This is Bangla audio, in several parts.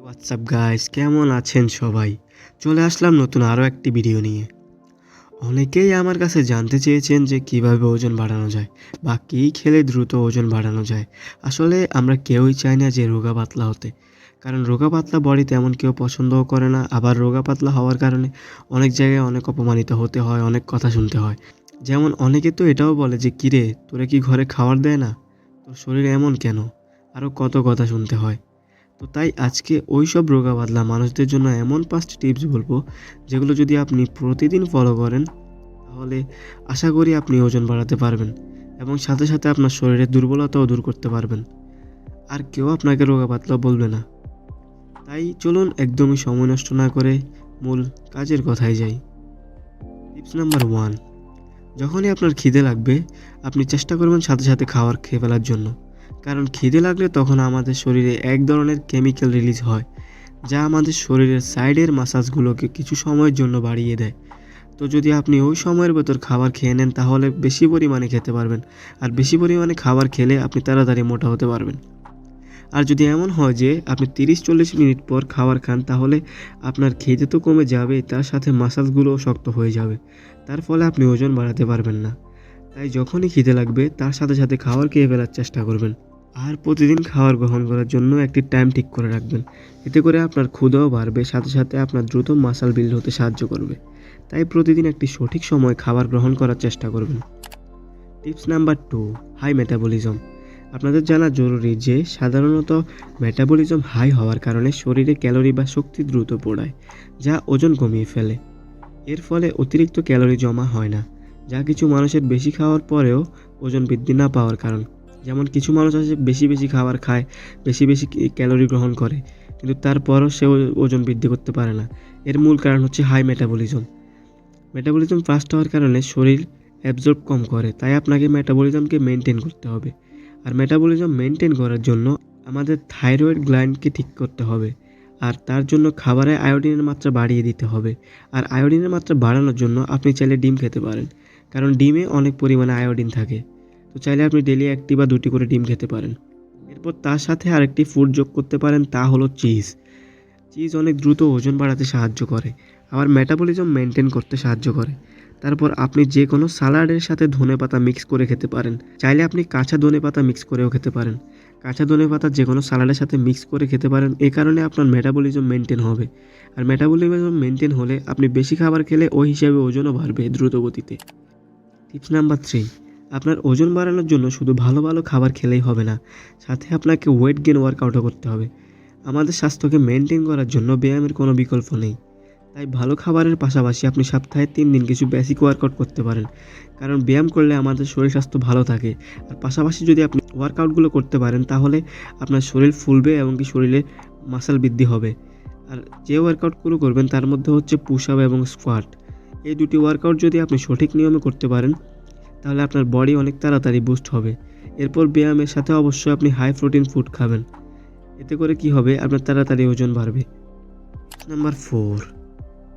হোয়াটসঅ্যাপ গাইস কেমন আছেন সবাই? চলে আসলাম নতুন আরও একটি ভিডিও নিয়ে। অনেকেই আমার কাছে জানতে চেয়েছেন যে কীভাবে ওজন বাড়ানো যায় বা কী খেলে দ্রুত ওজন বাড়ানো যায়। আসলে আমরা কেউই চাই না যে রোগা পাতলা হতে। কারণ রোগা পাতলা বডি তেমন কেউ পছন্দও করে না। আবার রোগা পাতলা হওয়ার কারণে অনেক জায়গায় অনেক অপমানিত হতে হয়, অনেক কথা শুনতে হয়। যেমন অনেকে তো এটাও বলে যে, কিরে, তোরা কি ঘরে খাবার দেয় না? তোর শরীর এমন কেন? আরও কত কথা শুনতে হয়। তো তাই আজকে ওই সব রোগা পাতলা মানুষদের জন্য এমন পাঁচটি টিপস বলব, যেগুলো যদি আপনি প্রতিদিন ফলো করেন, তাহলে আশা করি আপনি ওজন বাড়াতে পারবেন এবং সাথে সাথে আপনার শরীরের দুর্বলতাও দূর করতে পারবেন। আর কেউ আপনাকে রোগা পাতলা বলবে না। তাই চলুন একদমই সময় নষ্ট না করে মূল কাজের কথায় যাই। টিপস নাম্বার ওয়ান যখনই আপনার খিদে লাগবে, আপনি চেষ্টা করবেন সাথে সাথে খাবার খেয়ে ফেলার জন্য। কারণ খিদে লাগলে তখন আমাদের শরীরে এক ধরনের কেমিক্যাল রিলিজ হয়, যা আমাদের শরীরের সাইডের মাসাজগুলোকে কিছু সময়ের জন্য বাড়িয়ে দেয়। তো যদি আপনি ওই সময়ের ভেতর খাবার খেয়ে নেন, তাহলে বেশি পরিমাণে খেতে পারবেন আর বেশি পরিমাণে খাবার খেলে আপনি তাড়াতাড়ি মোটা হতে পারবেন। আর যদি এমন হয় যে আপনি তিরিশ চল্লিশ মিনিট পর খাবার খান, তাহলে আপনার খিদে তো কমে যাবে তার সাথে মাসাজগুলোও শক্ত হয়ে যাবে। তার ফলে আপনি ওজন বাড়াতে পারবেন না। তাই যখনই খিদে লাগবে, তার সাথে সাথে খাবার খেয়ে ফেলার চেষ্টা করবেন। আর প্রতিদিন খাবার গ্রহণ করার জন্য একটি টাইম ঠিক করে রাখবেন। এতে করে আপনার ক্ষুদাও বাড়বে, সাথে সাথে আপনার দ্রুত মাসাল বিল্ড হতে সাহায্য করবে। তাই প্রতিদিন একটি সঠিক সময় খাবার গ্রহণ করার চেষ্টা করবেন। Tips number two, high metabolism. আপনাদের জানা জরুরি যে, সাধারণত মেটাবলিজম হাই হওয়ার কারণে শরীরে ক্যালোরি বা শক্তি দ্রুত পোড়ায়, যা ওজন কমিয়ে ফেলে। এর ফলে অতিরিক্ত ক্যালোরি জমা হয় না। যা কিছু মানুষের বেশি খাওয়ার পরেও ওজন বৃদ্ধি না পাওয়ার কারণ। যেমন কিছু মানুষ আছে বেশি বেশি খাবার খায়, বেশি বেশি ক্যালোরি গ্রহণ করে, কিন্তু তারপরও সে ওজন বৃদ্ধি করতে পারে না। এর মূল কারণ হচ্ছে হাই মেটাবলিজম। মেটাবলিজম ফাস্ট হওয়ার কারণে শরীর অ্যাবজর্ব কম করে, তাই আপনাকে মেটাবলিজমকে মেনটেন করতে হবে। আর মেটাবলিজম মেনটেন করার জন্য আমাদের থাইরয়েড গ্ল্যান্ডকে ঠিক করতে হবে। আর তার জন্য খাবারে আয়োডিনের মাত্রা বাড়িয়ে দিতে হবে। আর আয়োডিনের মাত্রা বাড়ানোর জন্য আপনি চাইলে ডিম খেতে পারেন। কারণ ডিমে অনেক পরিমাণে আয়োডিন থাকে। তো চাইলে আপনি ডেলি একটি বা দুটি করে ডিম খেতে পারেন। এরপর তার সাথে আরেকটি ফুড যোগ করতে পারেন, তা হলো চিজ চিজ অনেক দ্রুত ওজন বাড়াতে সাহায্য করে, আবার মেটাবলিজম মেনটেন করতে সাহায্য করে। তারপর আপনি যে কোনো সালাডের সাথে ধনে পাতা মিক্স করে খেতে পারেন। চাইলে আপনি কাঁচা ধনে পাতা মিক্স করেও খেতে পারেন। কাঁচা ধনে পাতা যে কোনো সালাডের সাথে মিক্স করে খেতে পারেন, এ কারণে আপনার মেটাবলিজম মেনটেন হবে। আর মেটাবলিজম মেনটেন হলে আপনি বেশি খাবার খেলে ওই হিসাবে ওজনও বাড়বে দ্রুত গতিতে। টিপস নাম্বার থ্রি আপনার ওজন বাড়ানোর জন্য শুধু ভালো ভালো খাবার খেলেই হবে না, সাথে আপনাকে ওয়েট গেন ওয়ার্কআউটও করতে হবে। আমাদের স্বাস্থ্যকে মেনটেন করার জন্য ব্যায়ামের কোনো বিকল্প নেই। তাই ভালো খাবারের পাশাপাশি আপনি সপ্তাহে তিন দিন কিছু বেসিক ওয়ার্কআউট করতে পারেন। কারণ ব্যায়াম করলে আমাদের শরীর স্বাস্থ্য ভালো থাকে। আর পাশাপাশি যদি আপনি ওয়ার্কআউটগুলো করতে পারেন, তাহলে আপনার শরীর ফুলবে এবং কি শরীরে মাসাল বৃদ্ধি হবে। আর যে ওয়ার্কআউটগুলো করবেন, তার মধ্যে হচ্ছে পুশ আপ এবং স্কোয়াট এই দুটি ওয়ার্কআউট যদি আপনি সঠিক নিয়মে করতে পারেন, তাহলে আপনার বডি অনেক তাড়াতাড়ি বুস্ট হবে। এরপর ব্যায়ামের সাথে অবশ্যই আপনি হাই প্রোটিন ফুড খাবেন। এতে করে কি হবে? আপনার তাড়াতাড়ি ওজন বাড়বে। নাম্বার ফোর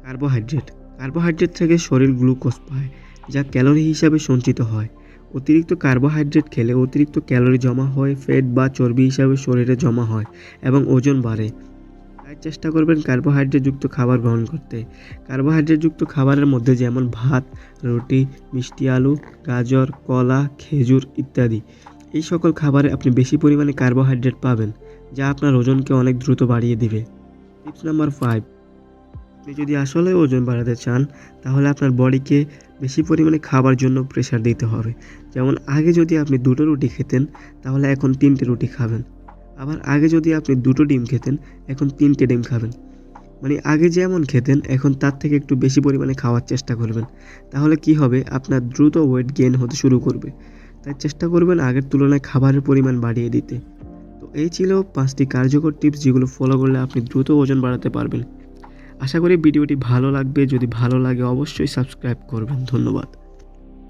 কার্বোহাইড্রেট কার্বোহাইড্রেট থেকে শরীর গ্লুকোজ পায়, যা ক্যালোরি হিসাবে সঞ্চিত হয়। অতিরিক্ত কার্বোহাইড্রেট খেলে অতিরিক্ত ক্যালোরি জমা হয় ফ্যাট বা চর্বি হিসাবে শরীরে জমা হয় এবং ওজন বাড়ে। তাই চেষ্টা করবেন কার্বোহাইড্রেটযুক্ত খাবার গ্রহণ করতে। কার্বোহাইড্রেটযুক্ত খাবারের মধ্যে যেমন ভাত, রুটি, মিষ্টি আলু, গাজর, কলা, খেজুর ইত্যাদি, এই সকল খাবারে আপনি বেশি পরিমাণে কার্বোহাইড্রেট পাবেন, যা আপনার ওজনকে অনেক দ্রুত বাড়িয়ে দিবে। টিপস নাম্বার ফাইভ, আপনি যদি আসলে ওজন বাড়াতে চান, তাহলে আপনার বডিকে বেশি পরিমাণে খাবার জন্য প্রেশার দিতে হবে। যেমন আগে যদি আপনি দুটো রুটি খেতেন, তাহলে এখন তিনটে রুটি খাবেন। আবার আগে যদি আপনি দুটো ডিম খেতেন, এখন তিনটে ডিম খাবেন। মানে আগে যেমন খেতেন, এখন তার থেকে একটু বেশি পরিমাণে খাওয়ার চেষ্টা করবেন। তাহলে কি হবে? আপনার দ্রুত ওয়েট গেইন হতে শুরু করবে। তাই চেষ্টা করবেন আগের তুলনায় খাবারের পরিমাণ বাড়িয়ে দিতে। তো এই ছিল পাঁচটি কার্যকর টিপস যেগুলো ফলো করলে আপনি দ্রুত ওজন বাড়াতে পারবেন। আশা করি ভিডিওটি ভালো লাগবে। যদি ভালো লাগে অবশ্যই সাবস্ক্রাইব করবেন। ধন্যবাদ।